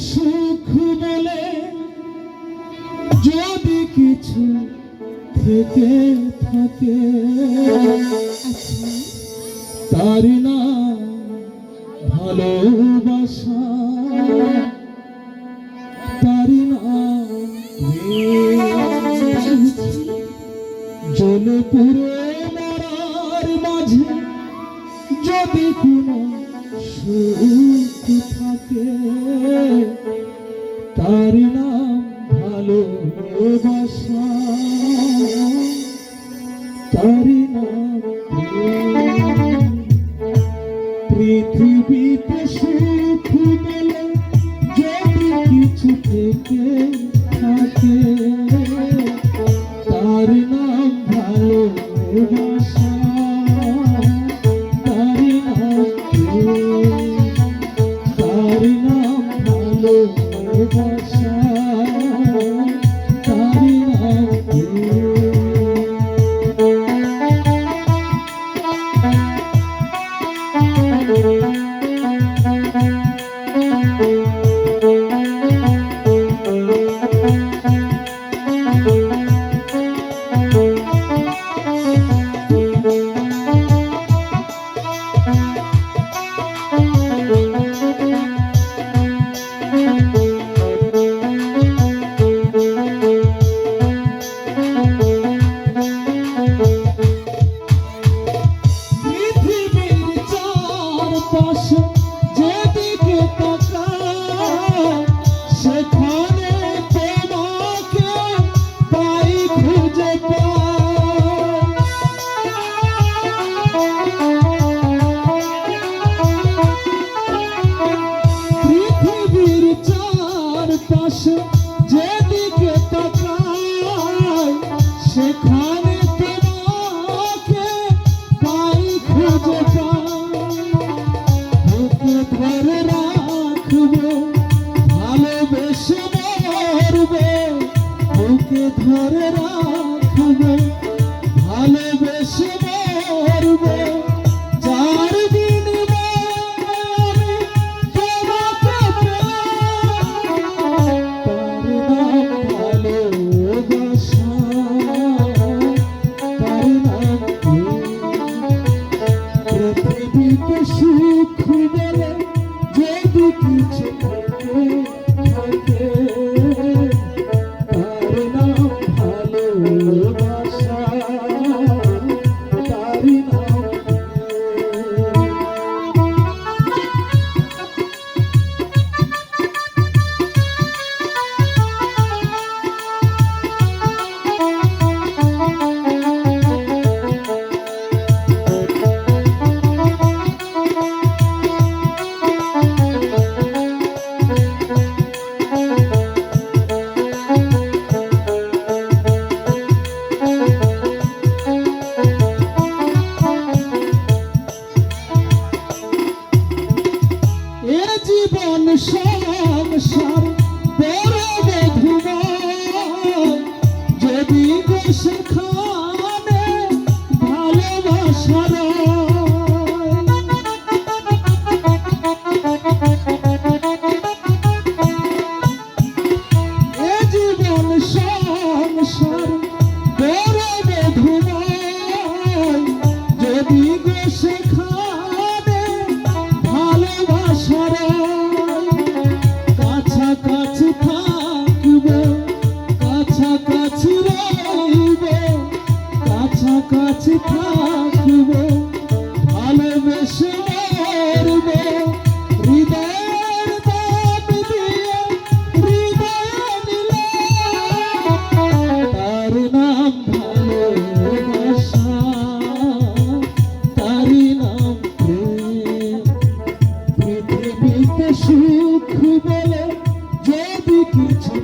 সুখ বলে যদি কিছু থেকে থাকে, তার না ভালোবাসা, তার না জলে পুরে মরার মাঝে যদি কোনো সুখ থাকে তার নাম ভালোবাসা। তার নাম পৃথিবীতে সুখ বলে যদি কিছু থাকে চারপাশে যেদিকে তাকাই, সেখানে তোমাকে পাই খুঁজে। পৃথিবীর চারপাশে যেদিকে ধরে রাখবে ভালোবেসে যদি গো সেখানে পৃথিবীতে সুখ বলে যদি কিছু